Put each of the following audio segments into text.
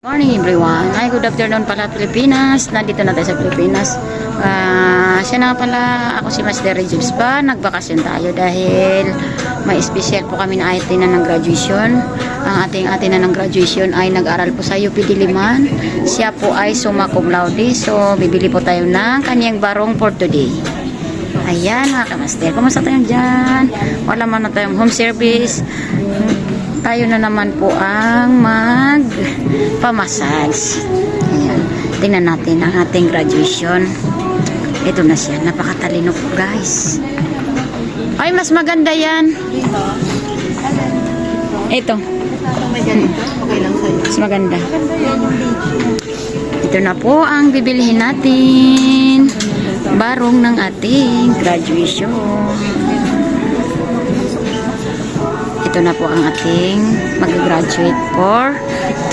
Morning everyone. Ay, good afternoon pala Pilipinas. Nandito na tayo sa Pilipinas. Ah, siya na pala, ako si Master Regimes pa. Nagbakasyon tayo dahil may special po kami na atinan ng graduation. Ang ating atinan ng graduation ay nag-aral po sa UP Diliman. Siya po ay summa cum laude. So, bibili po tayo ng kanyang barong for today. Ayan mga kamaster. Kumusta tayo dyan? Wala man na tayong home service. Tayo na naman po ang mag pamassage. Ayan. Tingnan natin ang ating graduation. Ito na siya. Napakatalino po guys. Ay, mas maganda yan. Ito. Mas maganda. Ito na po ang bibilihin natin. Barong ng ating graduation. Ito na po ang ating mag-graduate for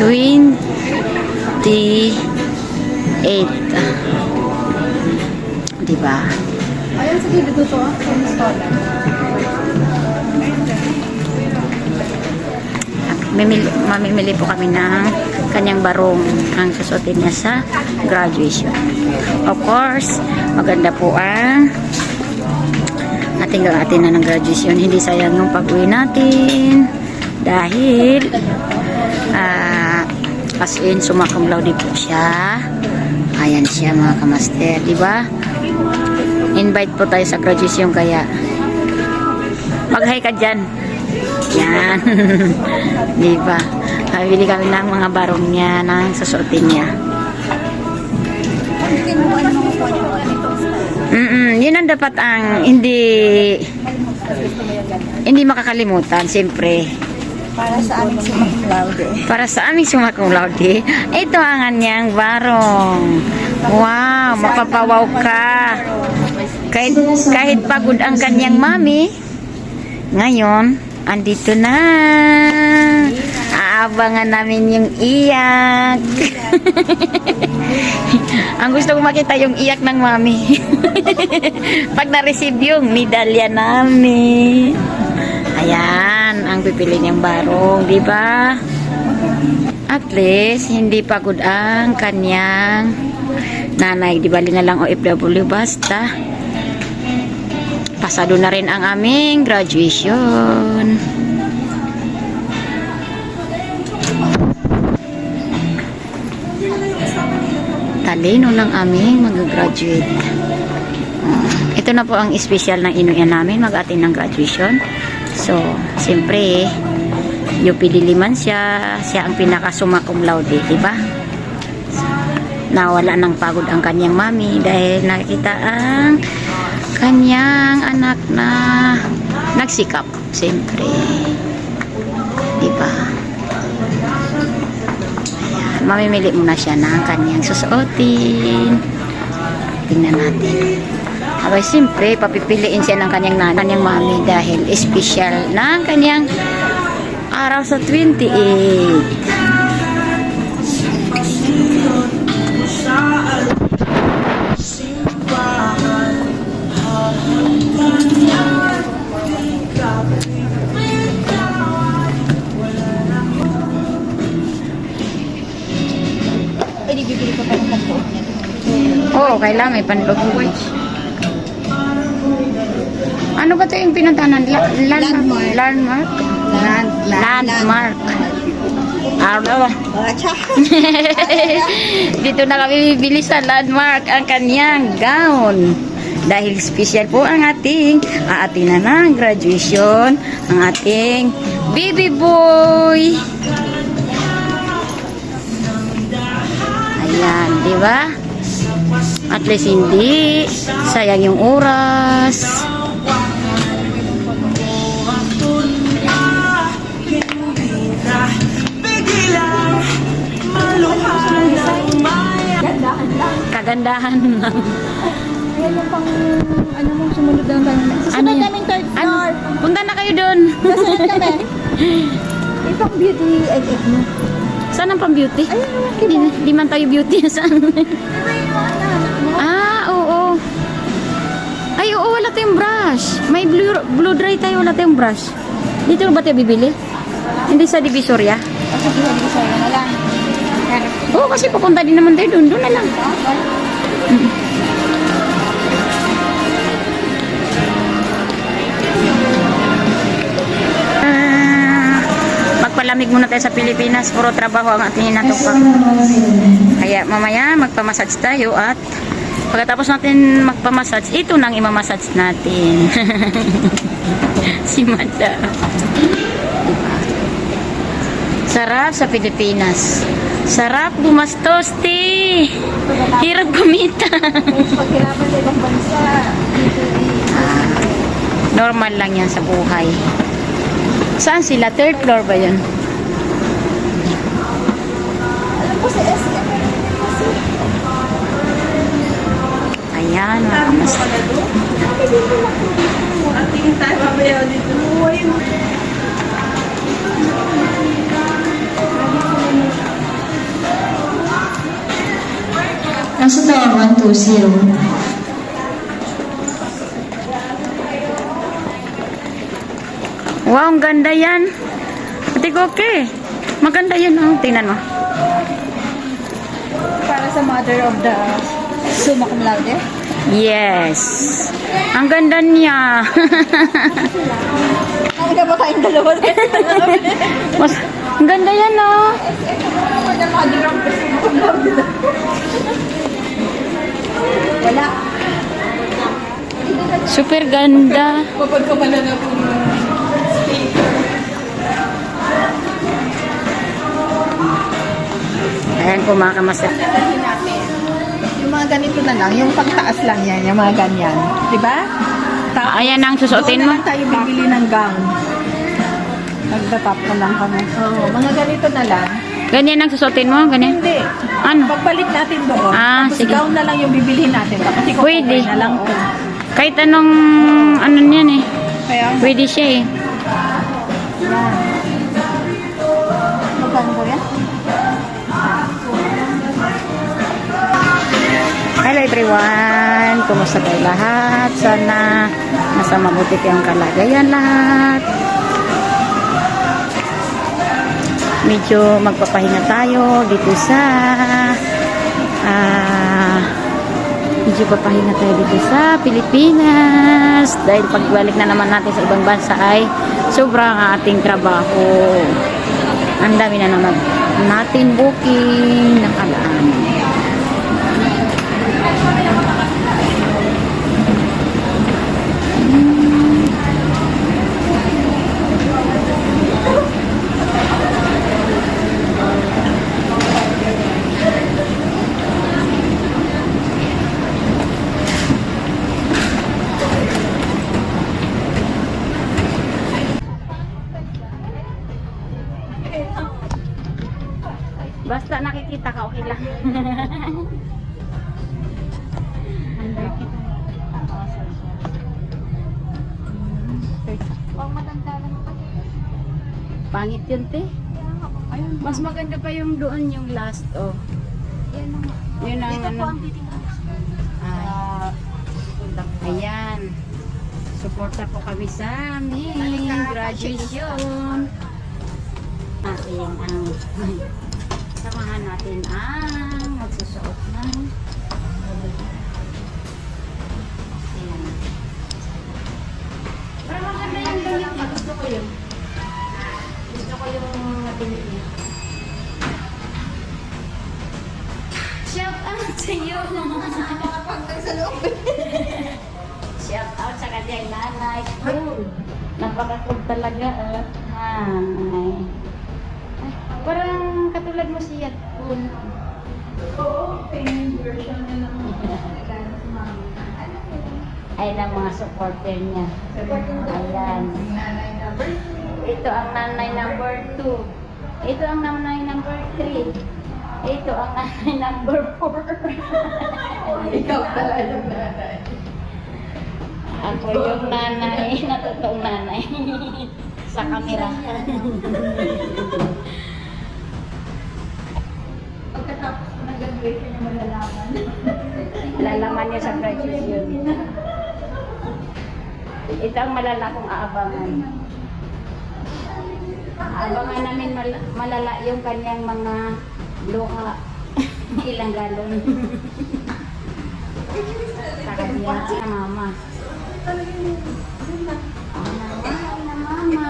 28. Diba? Ayun, to ah. Sa scholar. Mimili, mamimili po kami ng kanyang barong ang susutin niya sa graduation. Of course, maganda po ang ating atin na ng graduation. Hindi sayang yung pag-uwi natin dahil ah, as in sumakam laude po siya. Ayan siya mga kamaster, di ba? Invite po tayo sa graduation kaya mag-hi ka dyan. Yan. di ba? Bili kami ng mga barong niya, ng susuotin niya. Yun ang dapat ang hindi hindi makakalimutan, siyempre. Para sa aming si Mang Laude. Para sa aming sumakong laude, ito ang anyang barong. Wow, mapapawaw ka. Kahit, kahit pagod ang kanyang mami, ngayon, andito na. Aabangan namin yung iyak. ang gusto ko makita yung iyak ng mami. Pag na-receive yung medalya namin. Ayan, ang pipili niyang barong, di ba? At least, hindi pagod ang kanyang nanay. Di bali na lang OFW basta. Pasado na rin ang aming graduation. Talino ng aming mag-graduate. Ah, ito na po ang special ng inuyan namin mag-atin ng graduation. So, siyempre, UP Diliman siya, siya ang pinaka summa cum laude, di ba? Nawala ng pagod ang kanyang mami dahil nakita ang kanyang anak na nagsikap, siyempre. Di ba? Mamimili muna siya ng kanyang susuotin. Tingnan natin. Abay, siyempre, papipiliin siya ng kanyang nanay, kanyang mami dahil special ng kanyang araw sa 28. Oo, kailangan may panlog. Ano ba ito yung pinuntahan? La landmark? Landmark. Landmark? Land, Landmark. Araw. Bacha. Dito na kami bibili sa landmark ang kanyang gown. Dahil special po ang ating aatin na ng graduation, ang ating baby boy. Ayan, di ba? At least hindi sayang yung oras. Kagandahan. Ayan yung pang, ano mong sumunod lang tayo. Susunod Ano kaming third Ano? floor. Punta na kayo doon. Susunod kami. Ipang beauty egg egg mo. Saan ang pang-beauty? Ayun naman, Di, di man tayo beauty. Saan? ah, wala tayong brush. May blue, blue dry tayo, wala tayong brush. Dito ba tayo bibili? Hindi sa Divisoria? Kasi di ko na lang. Oo, kasi pupunta din naman tayo doon. Doon na lang. Mm. Muna tayo sa Pilipinas. Puro trabaho ang ating hinatupang. Kaya mamaya magpamassage tayo at pagkatapos natin magpamassage, ito nang imamassage natin. si Mada. Diba? Sarap sa Pilipinas. Sarap gumastos, ti. Hirap kumita. Paghirapan sa bansa. Normal lang yan sa buhay. Saan sila? Third floor ba yun? Alam ko sa SM. Ayan, mga kamas- Ang tingin tayo mamaya dito. Uy, Nasa tower 120. Wow, ang ganda yan. Ate okay. Maganda yan. Oh. Tingnan mo. Para sa mother of the summa cum laude. Yes. Ang ganda niya. Ang ina ba tayong dalawa? Mas, ang ganda yan, oh. Wala. Super ganda. Kapag kamala na po yung speaker. Ayan po Yung mga ganito na lang, yung pagtaas lang yan, yung mga ganyan. Di ba? Ta- Ayan ang susuotin Doon mo. na lang tayo bibili ng gown. Nagda-top na lang kami. Oo, mga ganito na lang. Ganyan ang susuotin mo? Ganyan? Hindi. Ano? Pagbalik natin doon. Ah, tapos sige. gown na lang yung bibilihin natin. Tapos iko Pwede. na lang. Oh. Kahit anong, ano niyan eh. Kaya, Pwede siya eh. yan. Hello everyone! Kumusta kayo lahat? Sana nasa mabuti kayong kalagayan lahat. Medyo magpapahinga tayo dito sa ah medyo papahinga tayo dito sa Pilipinas dahil pagbalik na naman natin sa ibang bansa ay sobrang ating trabaho. Ang dami na naman natin booking nakalaan. Doon yung last, oh. yan ang... Yun ang Dito ano. po ang titingnan. Ah, ayan. Suporta po kami sa aming graduation. Ating ang samahan natin ang magsusuot ng ayan. Pero maganda yung niya. Gusto ko yun. Gusto ko yung damit sa iyo! Nakapagdag sa loob. Shout out sa kanyang nanay. Cool. Napaka-cool talaga. ah. Hi. Ay, parang katulad mo siya. Cool. Oo, payment version na lang. Ay, ng mga supporter niya. Ayan. Ito ang nanay number 2. Ito ang nanay number 3. Ito ang nanay number 4. Ikaw pala yung nanay. Ako yung nanay, na totoong nanay. sa kamera. Pagkatapos ko nag-graduation yung malalaman. Lalaman niya sa graduation. Ito ang malala kong aabangan. Aabangan namin mal- malala yung kanyang mga Luha. Ilang galon. Sa kanya, sa mama. Ako na, wow, na mama.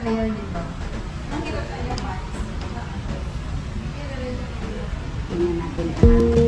Clear din ba? Tingnan natin.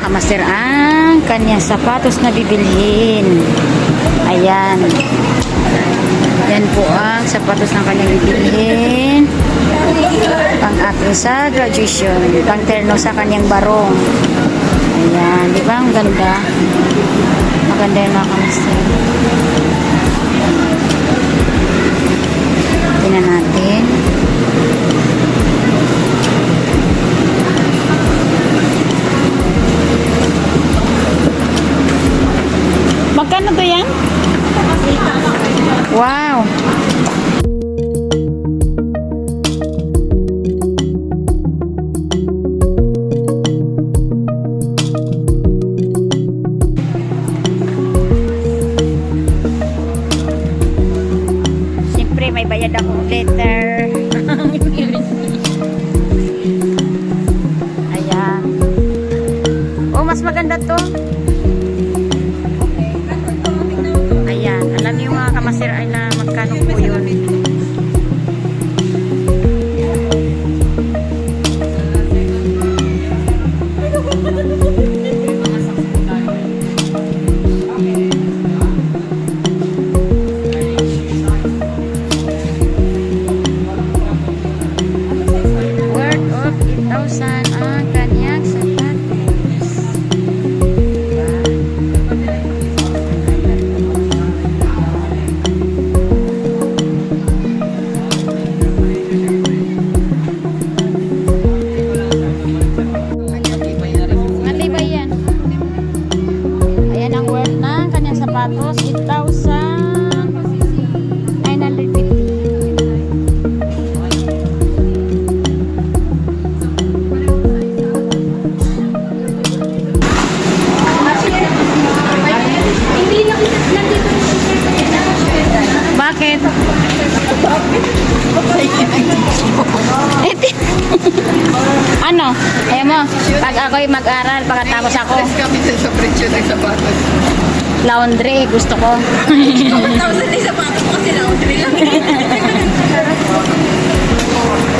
Kamaster ang kanyang sapatos na bibilhin. Ayan. Yan po ang sapatos ng kanyang bibilhin. Pang ating sa graduation. Pang terno sa kanyang barong. Ayan. Di ba? Ang ganda. Maganda yung mga kamaster. Tingnan natin. Bakit? Ano? Ayaw mo, pag ako'y mag-aral, pagkatapos ako, kami sa laundry, gusto ko. Thousand na sapatos ko kasi laundry lang.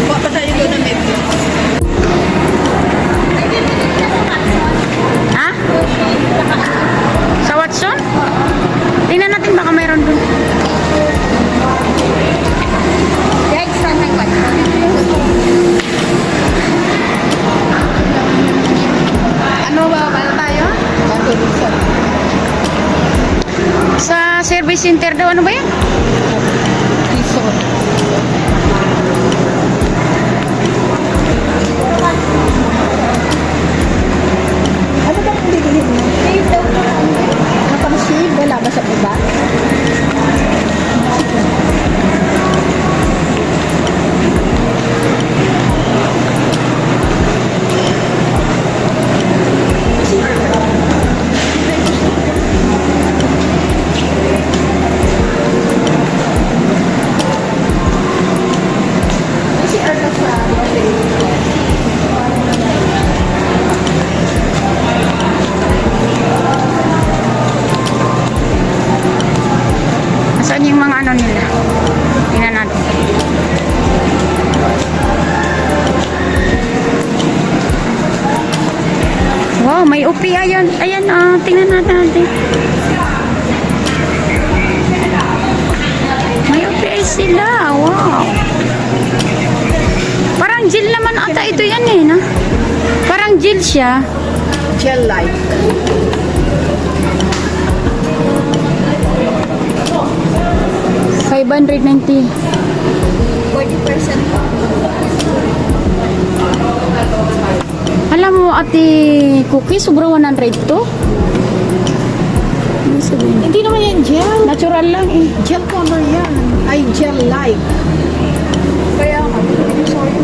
Papatayo ko na medyo. ha? Sa Watson? Tingnan natin baka mayroon dun. Ano ba? Paano tayo? Sa service center daw, ano ba yan? Ano ba ang bilhin mo? Shave daw na. Nakang-shave? Wala ba sa iba? Ano nila? Tingnan natin. Wow, may upi ayan. Ayan, ah, tingnan natin natin. May upi sila. Wow. Parang gel naman ata ito yan eh, na? Parang gel siya. gel-like. Five hundred ninety. 40% pa. Alam mo, ate Cookie, sobra 100 to. Hindi naman yan gel. Natural lang eh. Gel color yan. Ay, gel-like. Kaya sorry.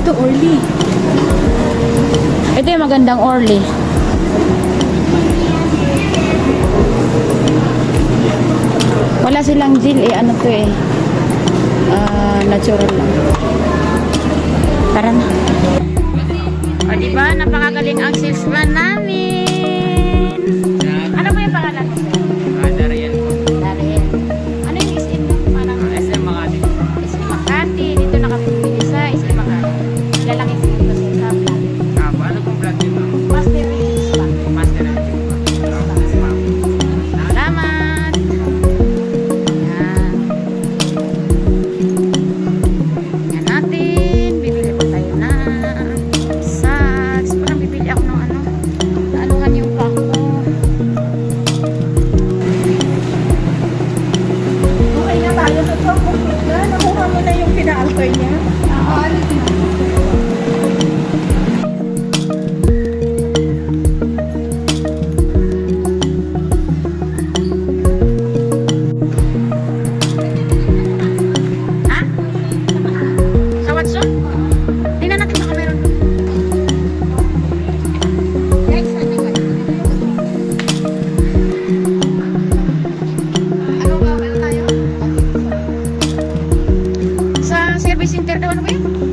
Ito oily. Ito yung magandang Orly. Wala silang gel eh. Ano to eh. Ah, natural lang. Tara na. O diba, napakagaling ang salesman namin. may center daw. Ano ba yun?